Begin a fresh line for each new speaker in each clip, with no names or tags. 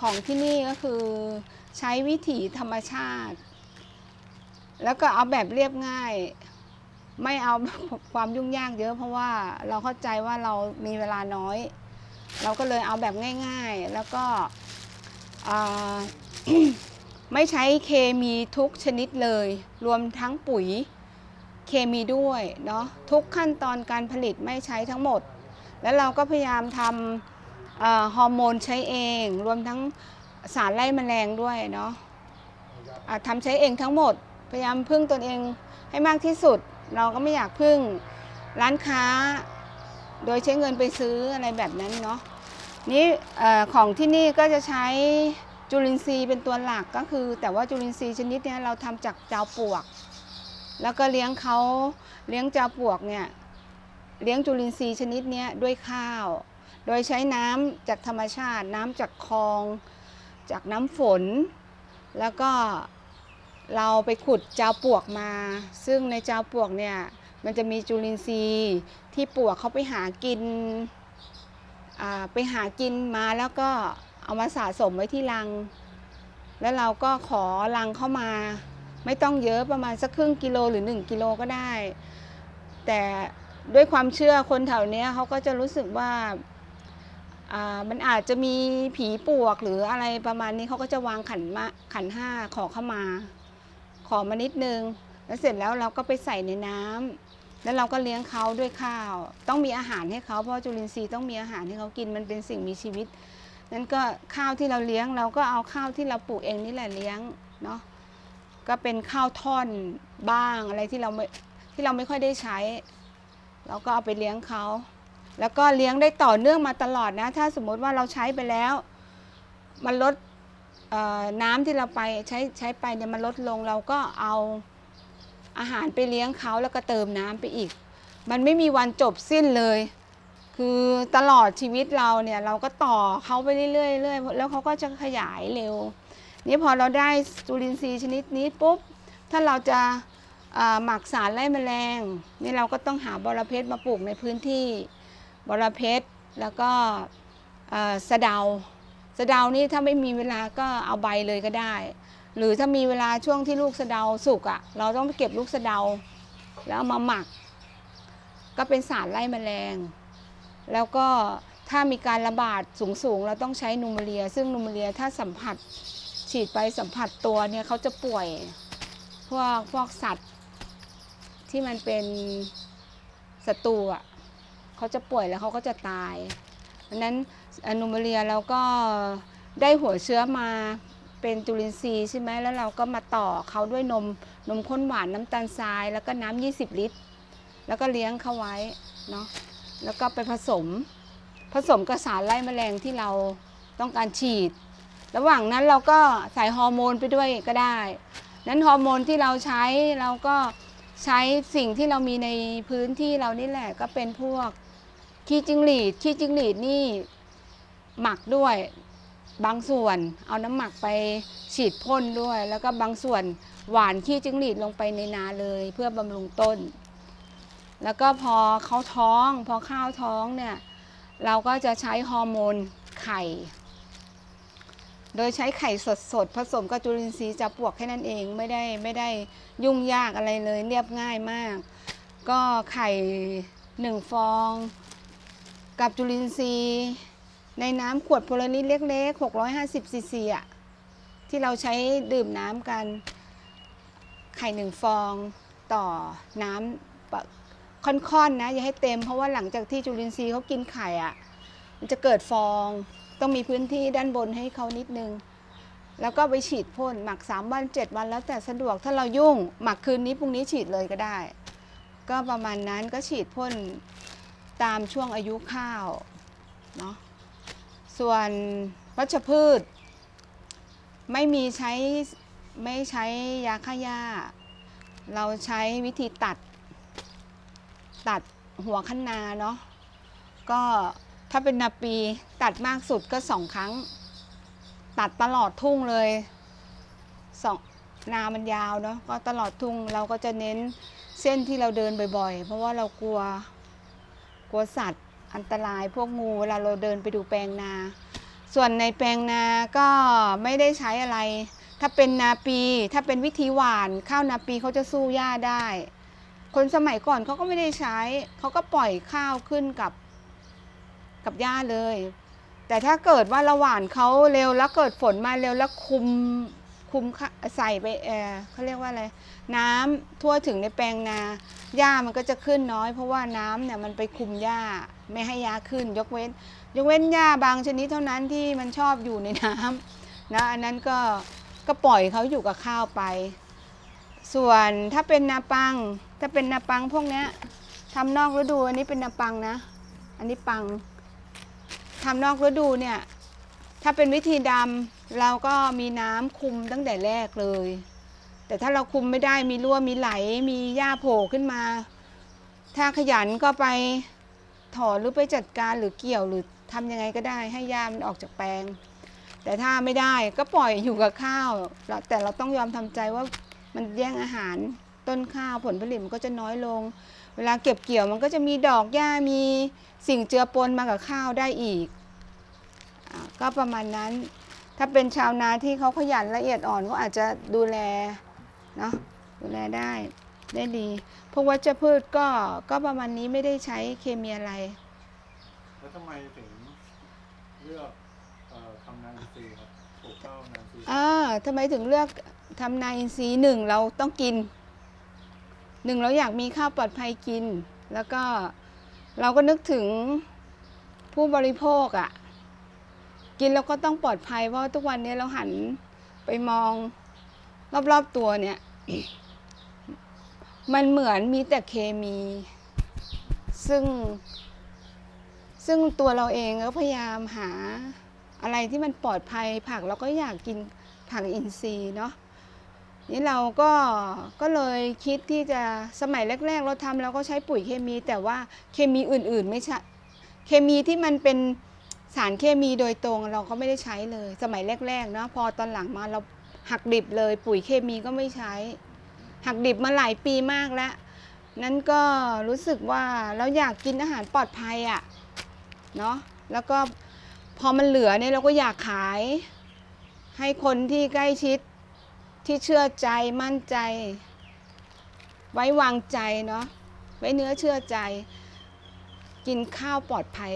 ของที่นี่ก็คือใช้วิถีธรรมชาติ แล้วก็เอาแบบเรียบง่าย ไม่เอาความยุ่งยากเยอะ เพราะว่าเราเข้าใจว่าเรามีเวลาน้อย เราก็เลยเอาแบบง่าย ๆ แล้วก็ไม่ใช้เคมีทุกชนิดเลย รวมทั้งปุ๋ยเคมีด้วยเนาะทุกขั้นตอนการผลิตไม่ใช้ทั้งหมด แล้วเราก็พยายามทำ ฮอร์โมนใช้เอง รวมทั้งสารไล่แมลงด้วยเนาะะทำใช้เองทั้งหมด พยายามพึ่งตนเองให้มากที่สุด เราก็ไม่อยากพึ่งร้านค้า โดยใช้เงินไปซื้ออะไรแบบนั้นเนาะนี่ของที่นี่ก็จะใช้จุลินทรีย์เป็นตัวหลักก็คือ แต่ว่าจุลินทรีย์ชนิดนี้เราทำจากจาวปลวก แล้วก็เลี้ยงเขาเลี้ยงจาวปลวกเนี่ยเลี้ยงจุลินทรีย์ชนิดนี้ด้วยข้าว โดยใช้น้ำจากธรรมชาติ น้ำจากคลอง จากน้ำฝน แล้วก็เราไปขุดจาวปวกมา ซึ่งในจาวปวกเนี่ยมันจะมีจุลินทรีย์ที่ปวกเขาไปหากินไปหากินมาแล้วก็เอามาสะสมไว้ที่รัง แล้วเราก็ขอรังเข้ามา ไม่ต้องเยอะประมาณสักครึ่งกิโลหรือ 1 กิโลก็ได้ แต่ด้วยความเชื่อคนแถวนี้เขาก็จะรู้สึกว่า มันอาจจะมีผีปวกหรืออะไรประมาณนี้เขาก็จะวางขันมาขันห้าขอเข้ามา ขอมานิดนึง แล้วเสร็จแล้วเราก็ไปใส่ในน้ำแล้วเราก็เลี้ยงเขาด้วยข้าว ต้องมีอาหารให้เขาเพราะจุลินทรีย์ต้องมีอาหารให้เขากินมันเป็นสิ่งมีชีวิตนั้นก็ข้าวที่เราเลี้ยงเราก็เอาข้าวที่เราปลูกเองนี่แหละเลี้ยงเนาะก็เป็นข้าวท่อนบ้างอะไรที่เราไม่ที่เราไม่ค่อยได้ใช้ เราก็เอาไปเลี้ยงเขา แล้วก็เลี้ยงได้ต่อเนื่องมาตลอดนะ ถ้าสมมติว่าเราใช้ไปแล้ว มันลดน้ำที่เราไปใช้ใช้ไปเนี่ยมันลดลงเราก็เอาอาหารไปเลี้ยงเขาแล้วก็เติมน้ำไปอีก มันไม่มีวันจบสิ้นเลย คือตลอดชีวิตเราเนี่ยเราก็ต่อเขาไปเรื่อยๆเรื่อยๆแล้วเขาก็จะขยายเร็ว นี่พอเราได้จุลินทรีย์ชนิดนี้ปุ๊บ ถ้าเราจะหมักสารไล่แมลงนี่เราก็ต้องหาบอระเพ็ดมาปลูกในพื้นที่ บอระเพ็ดแล้วก็สะเดาสะเดานี่ถ้าไม่มีเวลาก็เอาใบเลยก็ได้ หรือถ้ามีเวลาช่วงที่ลูกสะเดาสุกอะ่ะ เราต้องไปเก็บลูกสะเดา แล้วมาหมัก ก็เป็นสารไล่แมลง แล้วก็ถ้ามีการระบาดสูงๆ เราต้องใช้นูมเลีย ซึ่งนูมเลียถ้าสัมผัสฉีดไปสัมผัสตัวเนี่ยเขาจะป่วยพวกพวกสัตว์ที่มันเป็นศัตรูอะ เขาจะป่วยแล้วเขาก็จะตายดังนั้นอนุมาเรียเราก็ได้หัวเชื้อมาเป็นจุลินทรีย์ใช่ไหมแล้วเราก็มาต่อเขาด้วยนมนมข้นหวานน้ำตาลทราย แล้วก็น้ำ20 ลิตร แล้วก็เลี้ยงเขาไว้เนาะแล้วก็ไปผสม ผสมกับสารไล่แมลงที่เราต้องการฉีด ระหว่างนั้นเราก็ใส่ฮอร์โมนไปด้วยก็ได้ นั้นฮอร์โมนที่เราใช้เราก็ ใช้สิ่งที่เรามีในพื้นที่เรานี่แหละก็เป็นพวกขี้จิงหรีดขี้จิงหรีดนี่หมักด้วย บางส่วนเอาน้ำหมักไปฉีดพ่นด้วย แล้วก็บางส่วนหวานขี้จิงหรีดลงไปในนาเลย เพื่อบำรุงต้น แล้วก็พอเขาท้อง พอข้าวท้องเนี่ย เราก็จะใช้ฮอร์โมนไข่ โดยใช้ไข่สดๆ ผสมกับจุลินทรีย์จะปลวกแค่นั้นเองไม่ได้ไม่ได้ยุ่งยากอะไรเลยเรียบง่ายมาก ก็ไข่หนึ่งฟอง กับจุลินทรีย์ ในน้ำขวดโพลาริสเล็กๆ 650ซีซีอะที่เราใช้ดื่มน้ำกัน ไข่หนึ่งฟองต่อน้ำค่อนๆนะ อย่าให้เต็มเพราะว่าหลังจากที่จุลินทรีย์เขากินไข่อะมันจะเกิดฟอง ต้องมีพื้นที่ด้านบนให้เขานิดนึง แล้วก็ไปฉีดพ่นหมัก 3 วัน 7 วันแล้วแต่สะดวกถ้าเรายุ่ง หมักคืนนี้พรุ่งนี้ฉีดเลยก็ได้ ก็ประมาณนั้นก็ฉีดพ่นตามช่วงอายุข้าวเนาะส่วนวัชพืช ไม่มีใช้ไม่ใช้ยาฆ่าหญ้า เราใช้วิธีตัด ตัดหัวคั้นนาเนาะก็ ถ้าเป็นนาปีตัดมากสุดก็สองครั้ง ตัดตลอดทุ่งเลยสองนามันยาวเนาะก็ตลอดทุ่งเราก็จะเน้นเส้นที่เราเดินบ่อยๆ เพราะว่าเรากลัวกลัวสัตว์อันตรายพวกงูเวลาเราเดินไปดูแปลงนา ส่วนในแปลงนาก็ไม่ได้ใช้อะไร ถ้าเป็นนาปี ถ้าเป็นวิธีหวานข้าวนาปีเขาจะสู้หญ้าได้ คนสมัยก่อนเขาก็ไม่ได้ใช้เขาก็ปล่อยข้าวขึ้นกับ กับหญ้าเลย แต่ถ้าเกิดว่าเราหว่านเขาเร็วแล้วเกิดฝนมาเร็วแล้วคุมคุมใส่ไปเออเขาเรียกว่าอะไรน้ำทั่วถึงในแปลงนาหญ้ามันก็จะขึ้นน้อย เพราะว่าน้ำเนี่ยมันไปคุมหญ้าไม่ให้หญ้าขึ้น ยกเว้น ยกเว้นหญ้าบางชนิดเท่านั้นที่มันชอบอยู่ในน้ำนะอันนั้นก็ก็ปล่อยเขาอยู่กับข้าวไป ส่วนถ้าเป็นนาปังถ้าเป็นนาปังพวกเนี้ยทำนอกฤดูอันนี้เป็นนาปังนะ อันนี้ปัง ทำนอกฤดูเนี่ย ถ้าเป็นวิธีดำเราก็มีน้ำคุมตั้งแต่แรกเลย แต่ถ้าเราคุมไม่ได้มีรั่วมีไหล มีหญ้าโผล่ขึ้นมา ถ้าขยันก็ไปถอนหรือไปจัดการหรือเกี่ยวหรือทำยังไงก็ได้ให้หญ้ามันออกจากแปลง แต่ถ้าไม่ได้ก็ปล่อยอยู่กับข้าวแล้วแต่เราต้องยอมทำใจว่ามันแย่งอาหาร ต้นข้าวผลผลิตมันก็จะน้อยลง เวลาเก็บเกี่ยวมันก็จะมีดอกหญ้ามีสิ่งเจือปนมากับข้าวได้อีกอาก็ประมาณนั้น ถ้าเป็นชาวนาที่เขาขยันละเอียดอ่อนก็อาจจะดูแลเนาะดูแลได้ได้ดีพวกวัชพืชก็ก็ประมาณนี้ไม่ได้ใช้เคมีอะไร
แล้วทำไมถึงเลือกเอ่อทำนาอินทรีย์ครับปลูกข้าวนาอินทรีย์
อ่าทำไมถึงเลือกทำนาอินทรีย์หนึ่งเราต้องกิน หนึ่งเราอยากมีข้าวปลอดภัยกิน แล้วก็เราก็นึกถึงผู้บริโภคอะ่ะ กินแล้วก็ต้องปลอดภัย เพราะทุกวันนี้เราหันไปมองรอบๆตัวเนี่ย มันเหมือนมีแต่เคมี ซึ่ง ซึ่งตัวเราเองก็พยายามหาอะไรที่มันปลอดภัย ผักเราก็อยากกินผักอินทรีย์เนาะ นี่เราก็ก็เลยคิดที่จะสมัยแรก ๆ เราทำเราก็ใช้ปุ๋ยเคมี แต่ว่าเคมีอื่นๆไม่ใช่เคมีที่มันเป็นสารเคมีโดยตรงเราก็ไม่ได้ใช้เลย สมัยแรกๆเนาะพอตอนหลังมาเราหักดิบเลย ปุ๋ยเคมีก็ไม่ใช้ หักดิบมาหลายปีมากแล้ว นั้นก็รู้สึกว่าเราอยากกินอาหารปลอดภัยอะ่ะเนาะแล้วก็พอมันเหลือเนี่ยเราก็อยากขาย ให้คนที่ใกล้ชิด ที่เชื่อใจมั่นใจ ไว้วางใจเนาะไว้เนื้อเชื่อใจ กินข้าวปลอดภัย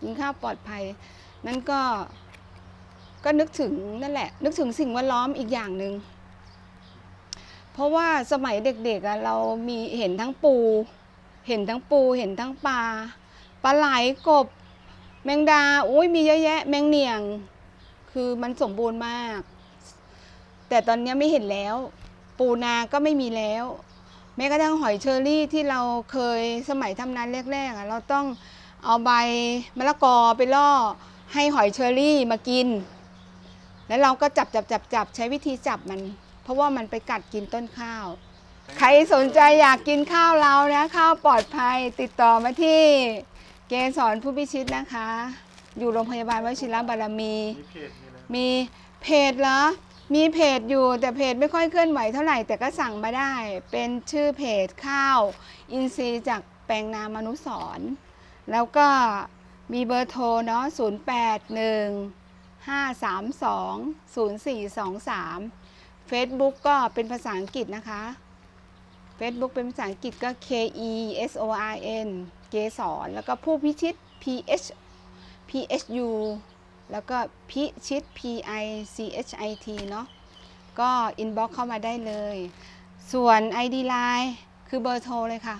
กินข้าวปลอดภัย นั้นก็ก็นึกถึงนั่นแหละ นึกถึงสิ่งแวดล้อมอีกอย่างหนึ่งเพราะว่าสมัยเด็กๆอะเรามีเห็นทั้งปู เห็นทั้งปูเห็นทั้งปลาปลาไหลกบ แมงดาอุ้ยมีเยอะแยะ แมงเหนียง คือมันสมบูรณ์มาก แต่ตอนนี้ไม่เห็นแล้ว ปูนาก็ไม่มีแล้ว แม้กระทั่งหอยเชอรี่ที่เราเคยสมัยทำนานแรกๆอะเราต้องเอาใบมะละกอไปล่อให้หอยเชอรี่มากิน แล้วเราก็จับจับจับจับใช้วิธีจับมัน เพราะว่ามันไปกัดกินต้นข้าว ใครสนใจอยากกินข้าวเรานะข้าวปลอดภัยติดต่อมาที่เกสรผู้พิชิตนะคะ อยู่โรงพยาบาลวชิระบารมี
มีเพจมีอะไร
มีเพจเหรอ มีเพจอยู่แต่เพจไม่ค่อยเคลื่อนไหวเท่าไหร่แต่ก็สั่งมาได้ เป็นชื่อเพจข้าว อินทรีย์จากแปลงนามนุสรแล้วก็มีเบอร์โทรเนาะ0 8 1 5 3 2 0 4 2 3 Facebook ก็เป็นภาษาอังกฤษนะคะ Facebook เป็นภาษาอังกฤษก็ K E S O R N เกสรแล้วก็ผู้พิชิต P H P H U แล้วก็พิชิต P I C H I T เนาะก็อินบ็อกเข้ามาได้เลย ส่วน ID Line คือเบอร์โทรเลยค่ะ